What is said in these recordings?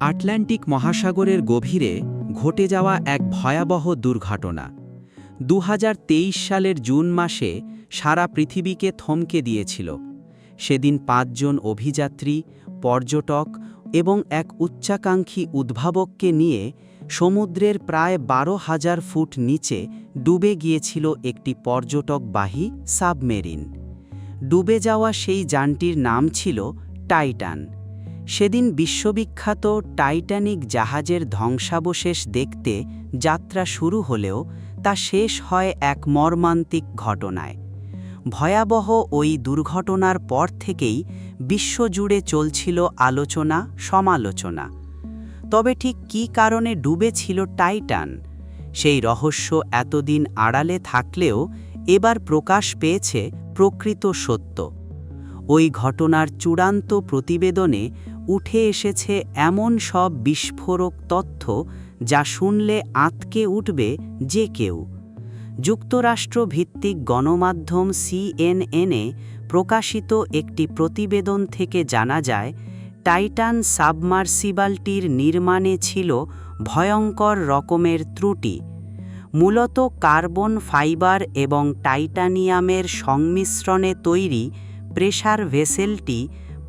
Atlantic মহাসাগরের গভীরে ঘটে যাওয়া এক ভয়াবহ দুর্ঘটনা। দু হাজার তেইশ সালের জুন মাসে সারা পৃথিবীকে থমকে দিয়েছিল। সেদিন পাঁচজন অভিযাত্রী, পর্যটক এবং এক উচ্চাকাঙ্ক্ষী উদ্ভাবককে নিয়ে সমুদ্রের প্রায় বারো হাজার ফুট নিচে ডুবে গিয়েছিল একটি পর্যটকবাহী সাবমেরিন। ডুবে যাওয়া সেই যানটির নাম ছিল টাইটান। সেদিন বিশ্ববিখ্যাত টাইটানিক জাহাজের ধ্বংসাবশেষ দেখতে যাত্রা শুরু হলেও তা শেষ হয় এক মর্মান্তিক ঘটনায়। ভয়াবহ ওই দুর্ঘটনার পর থেকেই বিশ্বজুড়ে চলছিল আলোচনা, সমালোচনা। তবে ঠিক কী কারণে ডুবেছিল টাইটান? সেই রহস্য এতদিন আড়ালে থাকলেও এবার প্রকাশ পেয়েছে প্রকৃত সত্য। ওই ঘটনার চূড়ান্ত প্রতিবেদনে উঠে এসেছে এমন সব বিস্ফোরক তথ্য যা শুনলে আঁতকে উঠবে যে কেউ। যুক্তরাষ্ট্র ভিত্তিক গণমাধ্যম সিএনএনে প্রকাশিত একটি প্রতিবেদন থেকে জানা যায়, টাইটান সাবমার্সিবালটির নির্মাণে ছিল ভয়ঙ্কর রকমের ত্রুটি। মূলত কার্বন ফাইবার এবং টাইটানিয়ামের সংমিশ্রণে তৈরি প্রেসার ভেসেলটি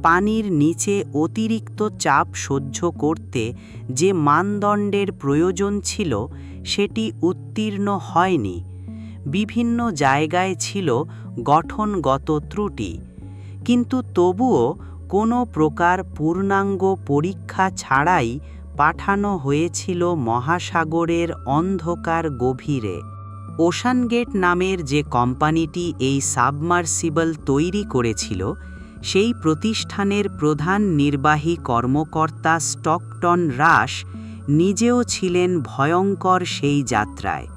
পানির নিচে অতিরিক্ত চাপ সহ্য করতে যে মানদণ্ডের প্রয়োজন ছিল, সেটি উত্তীর্ণ হয়নি। বিভিন্ন জায়গায় ছিল গঠনগত ত্রুটি। কিন্তু তবুও কোনো প্রকার পূর্ণাঙ্গ পরীক্ষা ছাড়াই পাঠানো হয়েছিল মহাসাগরের অন্ধকার গভীরে। ওশানগেট নামের যে কোম্পানিটি এই সাবমার্সিবল তৈরি করেছিল সেই প্রতিষ্ঠানের প্রধান নির্বাহী কর্মকর্তা স্টকটন রাস নিজেও ছিলেন ভয়ঙ্কর সেই যাত্রায়।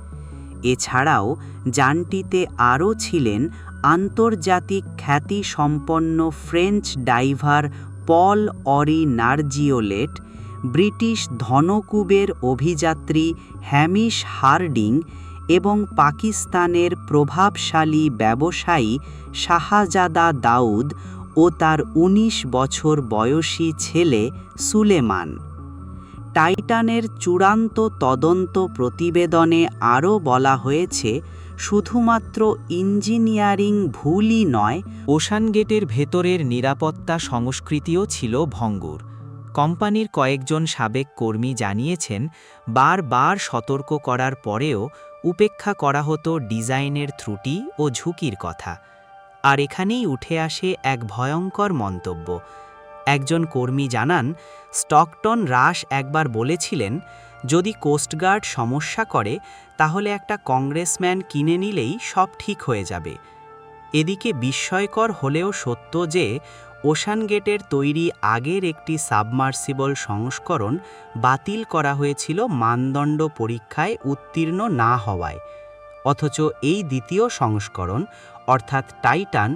এছাড়াও যানটিতে আরও ছিলেন আন্তর্জাতিক খ্যাতিসম্পন্ন French diver Paul Henri Nargeolet, British ধনকুবের অভিযাত্রী হ্যামিশ হার্ডিং এবং পাকিস্তানের প্রভাবশালী ব্যবসায়ী শাহজাদা দাউদ ও তার ১৯ বছর বয়সী ছেলে সুলেমান। টাইটানের চূড়ান্ত তদন্ত প্রতিবেদনে আরও বলা হয়েছে, শুধুমাত্র ইঞ্জিনিয়ারিং ভুলই নয়, ওশানগেটের ভেতরের নিরাপত্তা সংস্কৃতিও ছিল ভঙ্গুর। কোম্পানির কয়েকজন সাবেক কর্মী জানিয়েছেন, বারবার সতর্ক করার পরেও উপেক্ষা করা হতো ডিজাইনের ত্রুটি ও ঝুঁকির কথা। আর এখানেই উঠে আসে এক ভয়ঙ্কর মন্তব্য। একজন কর্মী জানান, স্টকটন রাস একবার বলেছিলেন, যদি কোস্টগার্ড সমস্যা করে, তাহলে একটা কংগ্রেসম্যান কিনে নিলেই সব ঠিক হয়ে যাবে। এদিকে বিস্ময়কর হলেও সত্য যে, ওশান গেটের তৈরি আগের একটি সাবমার্সিবল সংস্করণ বাতিল করা হয়েছিল মানদণ্ড পরীক্ষায় উত্তীর্ণ না হওয়ায়। অথচ এই দ্বিতীয় সংস্করণ, অর্থাৎ টাইটান,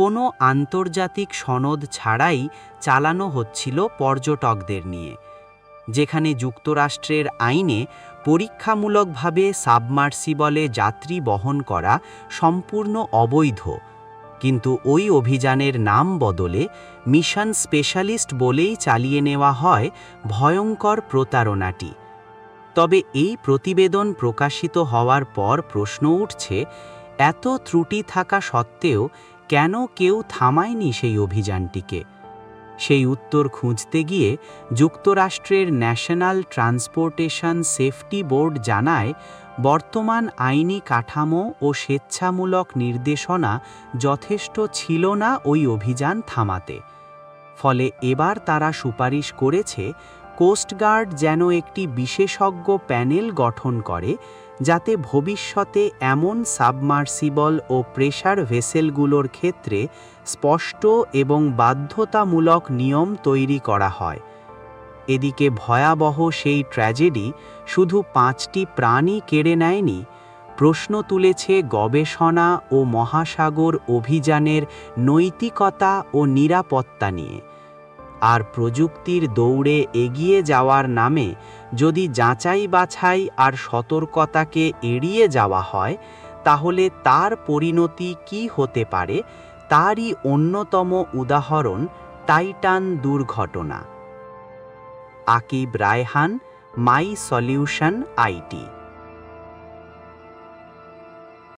কোনো আন্তর্জাতিক সনদ ছাড়াই চালানো হচ্ছিল পর্যটকদের নিয়ে, যেখানে যুক্তরাষ্ট্রের আইনে পরীক্ষামূলকভাবে সাবমার্সিবলে যাত্রী বহন করা সম্পূর্ণ অবৈধ, কিন্তু ওই অভিযানের নাম বদলে মিশন স্পেশালিস্ট বলেই চালিয়ে নেওয়া হয় ভয়ঙ্কর প্রতারণাটি। তবে এই প্রতিবেদন প্রকাশিত হওয়ার পর প্রশ্ন উঠছে, এত ত্রুটি থাকা সত্ত্বেও কেন কেউ থামায়নি সেই অভিযানটিকে? সেই উত্তর খুঁজতে গিয়ে যুক্তরাষ্ট্রের ন্যাশনাল ট্রান্সপোর্টেশন সেফটি বোর্ড জানায়, বর্তমান আইনি কাঠামো ও স্বেচ্ছামূলক নির্দেশনা যথেষ্ট ছিল না ওই অভিযান থামাতে। ফলে এবার তারা সুপারিশ করেছে কোস্টগার্ড যেন একটি বিশেষজ্ঞ প্যানেল গঠন করে, যাতে ভবিষ্যতে এমন সাবমার্সিবল ও প্রেশার ভেসেলগুলোর ক্ষেত্রে স্পষ্ট এবং বাধ্যতামূলক নিয়ম তৈরি করা হয়। এদিকে ভয়াবহ সেই ট্র্যাজেডি শুধু পাঁচটি প্রাণই কেড়ে নেয়নি, প্রশ্ন তুলেছে গবেষণা ও মহাসাগর অভিযানের নৈতিকতা ও নিরাপত্তা নিয়ে। আর প্রযুক্তির দৌড়ে এগিয়ে যাওয়ার নামে যদি যাচাই বাছাই আর সতর্কতাকে এড়িয়ে যাওয়া হয়, তাহলে তার পরিণতি কি হতে পারে? তারই অন্যতম উদাহরণ টাইটান দুর্ঘটনা। Akib Raihan, my solution IT.